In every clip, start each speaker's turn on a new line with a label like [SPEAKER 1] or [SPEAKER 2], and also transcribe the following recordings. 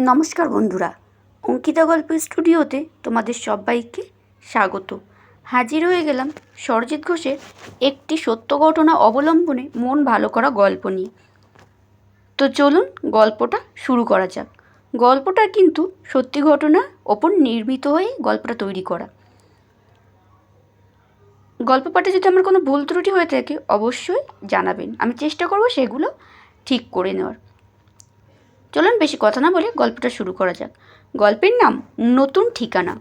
[SPEAKER 1] নমস্কার বন্ধুরা, অঙ্কিতা গল্প স্টুডিওতে তোমাদের সবাইকে স্বাগত। হাজির হয়ে গেলাম সরজিৎ ঘোষের একটি সত্য ঘটনা অবলম্বনে মন ভালো করা গল্প নিয়ে। তো চলুন গল্পটা শুরু করা যাক। গল্পটা কিন্তু সত্যি ঘটনার ওপর নির্মিত হয়ে গল্পটা তৈরি করা। গল্প পাঠে যদি আমার কোনো ভুল ত্রুটি হয়ে থাকে, অবশ্যই জানাবেন। আমি চেষ্টা করব সেগুলো ঠিক করে নেওয়ার। চলুন বেশি কথা না বলে গল্পটা শুরু করা যাক। গল্পের নাম নতুন ঠিকানা।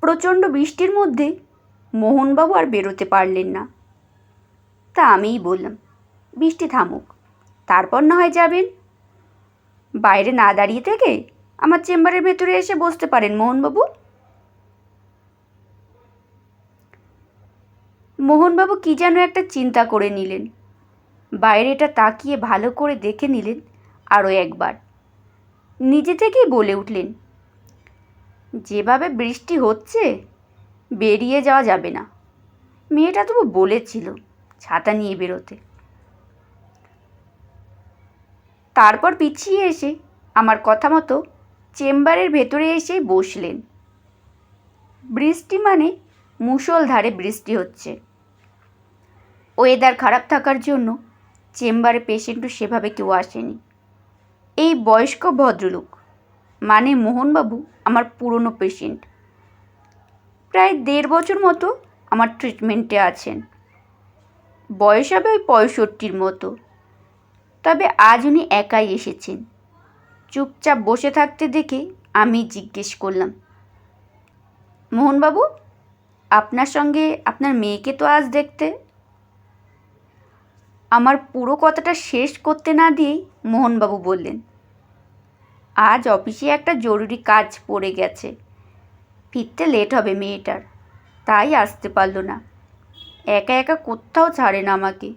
[SPEAKER 1] প্রচণ্ড বৃষ্টির মধ্যে মোহনবাবু আর বেরোতে পারলেন না। তা আমিই বললাম, বৃষ্টি থামুক, তারপর না হয় যাবেন। বাইরে না দাঁড়িয়ে থেকে আমার চেম্বারের ভেতরে এসে বসতে পারেন মোহনবাবু। মোহনবাবু কী যেন একটা চিন্তা করে নিলেন। বাইরেটা তাকিয়ে ভালো করে দেখে নিলেন আরও একবার। নিজে থেকেই বলে উঠলেন, যেভাবে বৃষ্টি হচ্ছে, বেরিয়ে যাওয়া যাবে না। মেয়েটা তবু বলেছিল ছাতা নিয়ে বেরোতে। তারপর পিছিয়ে এসে আমার কথা মতো চেম্বারের ভেতরে এসে বসলেন। বৃষ্টি মানে মুষলধারে বৃষ্টি হচ্ছে। ওয়েদার খারাপ থাকার জন্য চেম্বারে পেশেন্টও সেভাবে কেউ আসেনি। এই বয়স্ক ভদ্রলোক মানে মোহনবাবু, আমার পুরনো পেশেন্ট প্রায় দেড় বছর মতো আমার ট্রিটমেন্টে আছেন। বয়স হবে ওই পঁয়ষট্টির মতো। তবে আজ উনি একাই এসেছেন। চুপচাপ বসে থাকতে দেখে আমি জিজ্ঞেস করলাম, মোহনবাবু, আপনার সঙ্গে আপনার মেয়েকে তো আজ দেখতে? আমার পুরো কথাটা শেষ করতে না দিয়েই মোহনবাবু বললেন, আজ অফিসে একটা জরুরি কাজ পড়ে গেছে। ফিরতে লেট হবে মেয়েটার। তাই আসতে পারল না। একা একা কোথাও ছাড়ে না আমাকে।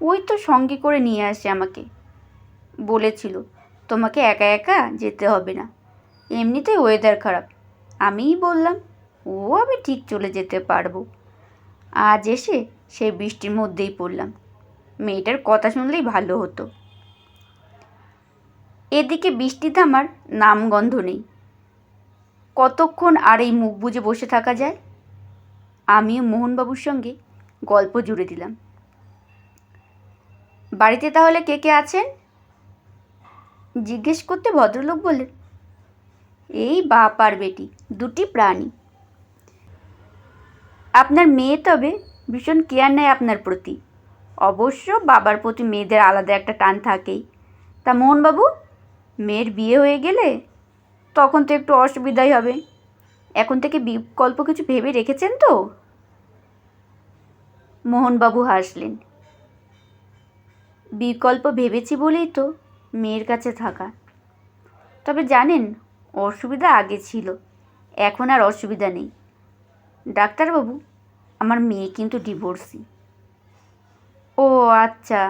[SPEAKER 1] ওই তো সঙ্গে করে নিয়ে আসে আমাকে। বলেছিল, তোমাকে একা একা যেতে হবে না। এমনিতেই ওয়েদার খারাপ। আমিই বললাম, ও আমি ঠিক চলে যেতে পারব। আজ এসে সেই বৃষ্টির মধ্যেই পড়লাম। মেয়েটার কথা শুনলেই ভালো হতো। এদিকে বৃষ্টি থামার নামগন্ধ নেই। কতক্ষণ আর এই মুখ বুজে বসে থাকা যায়? আমিও মোহনবাবুর সঙ্গে গল্প জুড়ে দিলাম। বাড়িতে তাহলে কে কে আছেন? জিজ্ঞেস করতে ভদ্রলোক বললেন, এই বাপ আর বেটি, দুটি প্রাণী। আপনার মেয়ে তবে ভীষণ কেয়ার নেয় আপনার প্রতি। অবশ্য বাবার প্রতি মেয়েদের আলাদা একটা টান থাকেই। তা মোহনবাবু, মেয়ের বিয়ে হয়ে গেলে তখন তো একটু অসুবিধাই হবে। এখন থেকে বিকল্প কিছু ভেবে রেখেছেন তো? মোহনবাবু হাসলেন। বিকল্প ভেবেছি বলেই তো মেয়ের কাছে থাকা। তবে জানেন, অসুবিধা আগে ছিল, এখন আর অসুবিধা নেই। ডাক্তারবাবু, আমার মেয়ে কিন্তু ডিভোর্সি ও আচ্ছা।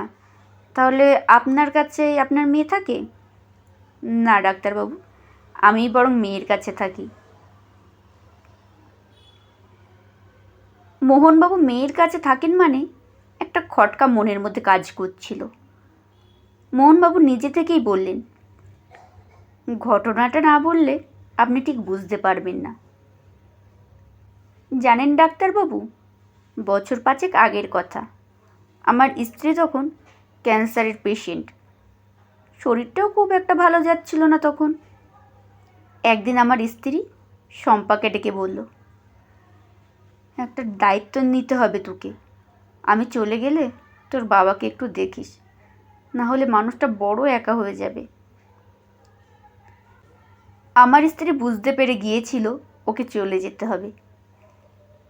[SPEAKER 1] তাহলে আপনার কাছে আপনার মেয়ে থাকে? না, ডাক্তারবাবু আমি বরং মেয়ের কাছে থাকি। মোহনবাবু মেয়ের কাছে থাকেন মানে? একটা খটকা মনের মধ্যে কাজ করছিল। মোহনবাবু নিজে থেকেই বললেন, ঘটনাটা না বললে আপনি ঠিক বুঝতে পারবেন না। জানেন ডাক্তারবাবু, বছর পাঁচেক আগের কথা। আমার স্ত্রী তখন ক্যান্সারের পেশেন্ট শরীরটাও খুব একটা ভালো যাচ্ছিল না তখন। একদিন আমার স্ত্রী শম্পাকে ডেকে বলল, একটা দায়িত্ব নিতে হবে তোকে। আমি চলে গেলে তোর বাবাকে একটু দেখিস। না হলে মানুষটা বড় একা হয়ে যাবে। আমার স্ত্রী বুঝতে পেরে গিয়েছিল ওকে চলে যেতে হবে।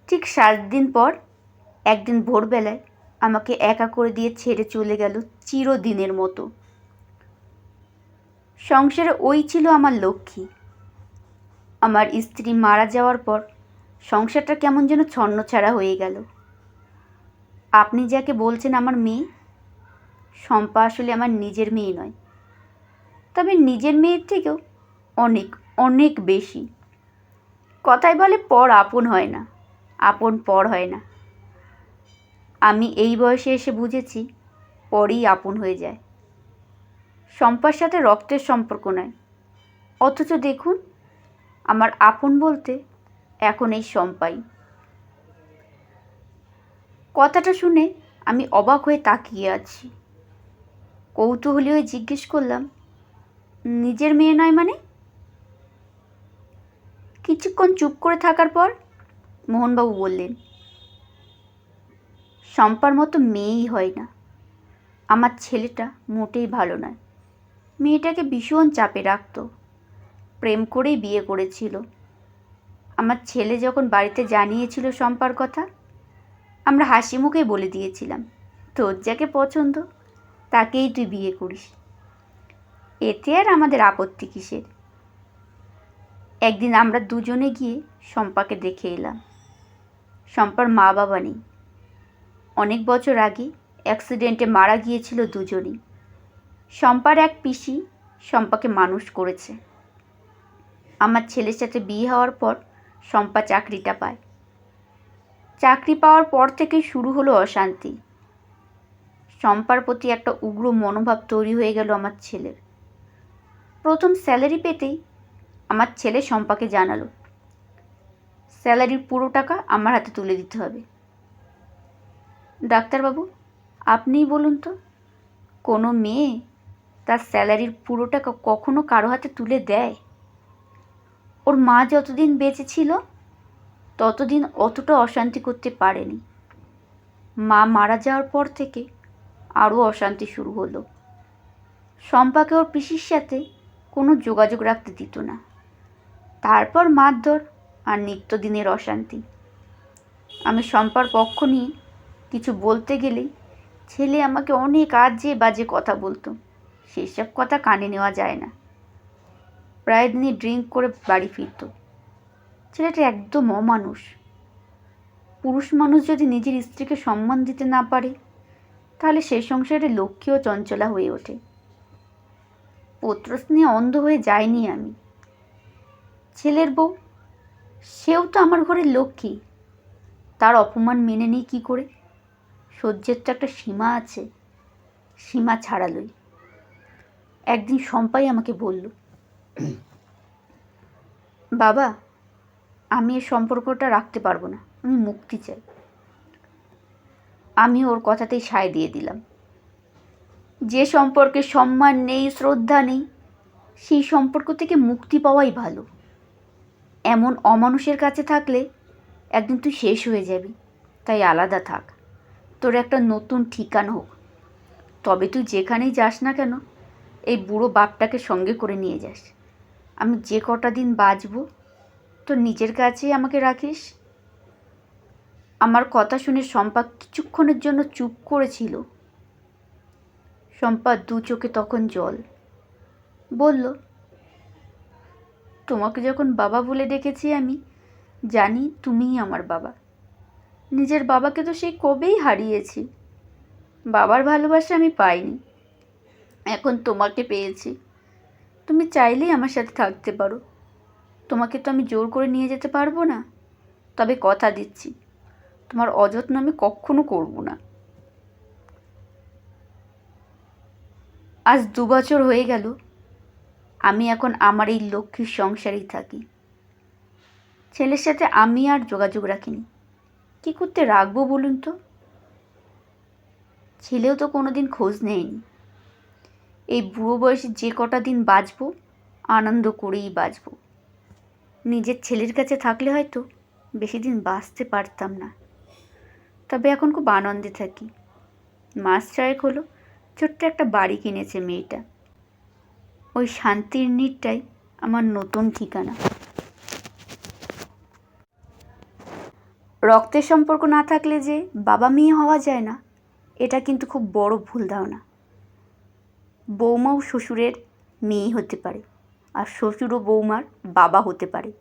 [SPEAKER 1] ঠিক সাত দিন পর, একদিন ভোরবেলায় আমাকে একা করে দিয়ে ছেড়ে চলে গেল চিরদিনের মতো। সংসারে ওই ছিল আমার লক্ষ্মী। আমার স্ত্রী মারা যাওয়ার পর সংসারটা কেমন যেন ছন্নছাড়া হয়ে গেল। আপনি যাকে বলছেন আমার মেয়ে, শম্পা আসলে আমার নিজের মেয়ে নয়। তবে নিজের মেয়ের থেকেও অনেক অনেক বেশি। কথায় বলে পর আপন হয় না, আপন পর হয় না। আমি এই বয়সে এসে বুঝেছি, পরেই আপন হয়ে যায়। শম্পার সাথে রক্তের সম্পর্ক নয়। অথচ দেখুন, আমার আপন বলতে এখন এই শম্পাই কথাটা শুনে আমি অবাক হয়ে তাকিয়ে আছি। কৌতূহলী হয়ে জিজ্ঞেস করলাম, নিজের মেয়ে নয় মানে? কিছুক্ষণ চুপ করে থাকার পর মোহনবাবু বললেন শম্পার মতো মেয়েই হয় না। আমার ছেলেটা মোটেই ভালো নয়। মেয়েটাকে ভীষণ চাপে রাখতো। প্রেম করেই বিয়ে করেছিল। আমার ছেলে যখন বাড়িতে জানিয়েছিল শম্পার কথা, আমরা হাসি মুখে বলে দিয়েছিলাম, তোর যাকে পছন্দ, তাকেই তুই বিয়ে করিস। এতে আর আমাদের আপত্তি কিসের? একদিন আমরা দুজনে গিয়ে শম্পাকে দেখে এলাম। শম্পার মা বাবা নেই। অনেক বছর আগে অ্যাক্সিডেন্টে মারা গিয়েছিল দুজনই। শম্পার এক পিসি শম্পাকে মানুষ করেছে। আমার ছেলের সাথে বিয়ে হওয়ার পর শম্পা চাকরিটা পায়। চাকরি পাওয়ার পর থেকে শুরু হলো অশান্তি। শম্পার প্রতি একটা উগ্র মনোভাব তৈরি হয়ে গেল আমার ছেলের। প্রথম স্যালারি পেতেই আমার ছেলে শম্পাকে জানালো, স্যালারির পুরো টাকা আমার হাতে তুলে দিতে হবে। ডাক্তারবাবু, আপনিই বলুন তো, কোনো মেয়ে তার স্যালারির পুরো টাকা কখনো কারও হাতে তুলে দেয়? ওর মা যতদিন বেঁচে ছিল, ততদিন অতটা অশান্তি করতে পারেনি। মা মারা যাওয়ার পর থেকে আরও অশান্তি শুরু হলো। শম্পাকে ওর পিসির সাথে কোনো যোগাযোগ রাখতে দিত না। তারপর মারধর আর নিত্যদিনের অশান্তি। আমি শম্পার পক্ষ নিয়ে কিছু বলতে গেলেই ছেলে আমাকে অনেক আজে বাজে কথা বলতো। সেসব কথা কানে নেওয়া যায় না। প্রায় দিনই ড্রিঙ্ক করে বাড়ি ফিরত। ছেলেটা একদম অমানুষ। পুরুষ মানুষ যদি নিজের স্ত্রীকে সম্মান দিতে না পারে, তাহলে সে সংসারে লক্ষ্মীও চঞ্চলা হয়ে ওঠে। পুত্রস নিয়ে অন্ধ হয়ে যায়নি আমি। ছেলের বউ, সেও তো আমার ঘরের লক্ষ্মী। তার অপমান মেনে নিই কী করে? সহ্যের তো একটা সীমা আছে, সীমা ছাড়ালই। একদিন শম্পাই আমাকে বলল, বাবা, আমি এই সম্পর্কটা রাখতে পারব না, আমি মুক্তি চাই। আমি ওর কথাতেই সায় দিয়ে দিলাম। যে সম্পর্কে সম্মান নেই, শ্রদ্ধা নেই, সেই সম্পর্ক থেকে মুক্তি পাওয়াই ভালো। এমন অমানুষের কাছে থাকলে একদিন তুই শেষ হয়ে যাবি, তাই আলাদা থাক। তোর একটা নতুন ঠিকানা হোক। তবে তুই যেখানেই যাস না কেন, এই বুড়ো বাপটাকে সঙ্গে করে নিয়ে যাস। আমি যে কটা দিন বাঁচব, তোর নিজের কাছেই আমাকে রাখিস? আমার কথা শুনে শম্পা কিছুক্ষণের জন্য চুপ করেছিল। শম্পা দু চোখে তখন জল। বলল, তোমাকে যখন বাবা বলে ডেকেছি আমি, জানি তুমিই আমার বাবা। নিজের বাবাকে তো সেই কবেই হারিয়েছি। বাবার ভালোবাসা আমি পাইনি। এখন তোমাকে পেয়েছি। তুমি চাইলেই আমার সাথে থাকতে পারো। তোমাকে তো আমি জোর করে নিয়ে যেতে পারব না। তবে কথা দিচ্ছি, তোমার অযত্ন আমি কখনো করব না। আজ দু বছর হয়ে গেল, আমি এখন আমার এই লক্ষ্মীর সংসারেই থাকি। ছেলের সাথে আমি আর যোগাযোগ রাখিনি। কী করতে রাখব বলুন তো? ছেলেও তো কোনো দিন খোঁজ নেয়নি। এই বুড়ো বয়সে যে কটা দিন বাঁচবো, আনন্দ করেই বাঁচবো। নিজের ছেলের কাছে থাকলে হয়তো বেশি দিন বাঁচতে পারতাম না। তবে এখন খুব আনন্দে থাকি। মাস ছয়েক হলো, ছোট্ট একটা বাড়ি কিনেছে মেয়েটা। ওই শান্তির নীরটাই আমার নতুন ঠিকানা। রক্তের সম্পর্ক না থাকলে যে বাবা মেয়ে হওয়া যায় না, এটা কিন্তু খুব বড় ভুল ধারণা। বৌমাও শ্বশুরের মেয়ে হতে পারে আর শ্বশুরও বৌমার বাবা হতে পারে।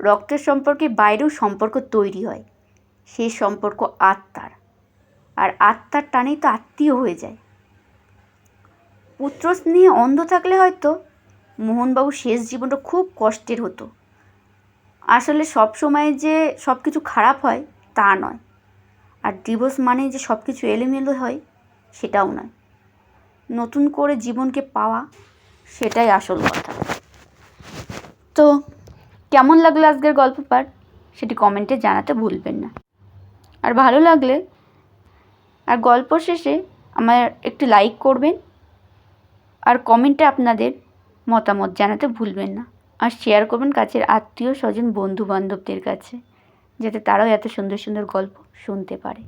[SPEAKER 1] রক্তের সম্পর্কে বাইরেও সম্পর্ক তৈরি হয় সেই সম্পর্ক আত্মার। আর আত্মার টানেই তো আত্মীয় হয়ে যায়। পুত্র স্নেহে অন্ধ থাকলে হয়তো মোহনবাবু শেষ জীবনটা খুব কষ্টের হতো। আসলে সব সময় যে সব কিছু খারাপ হয়, তা নয়। আর ডিভোর্স মানে যে সব কিছু এলোমেলো হয়, সেটাও নয়। নতুন করে জীবনকে পাওয়া, সেটাই আসল কথা। তো কেমন লাগল আজকের গল্প পাঠ? সেটি কমেন্টে জানাতে ভুলবেন না। আর ভালো লাগলে, আর গল্প শেষে আমার একটি লাইক করবেন। আর কমেন্টে আপনাদের মতামত জানাতে ভুলবেন না। আর শেয়ার করবেন কাছের আত্মীয় স্বজন বন্ধু বান্ধবদের কাছে, যাতে তারাও এত সুন্দর সুন্দর গল্প শুনতে পারে।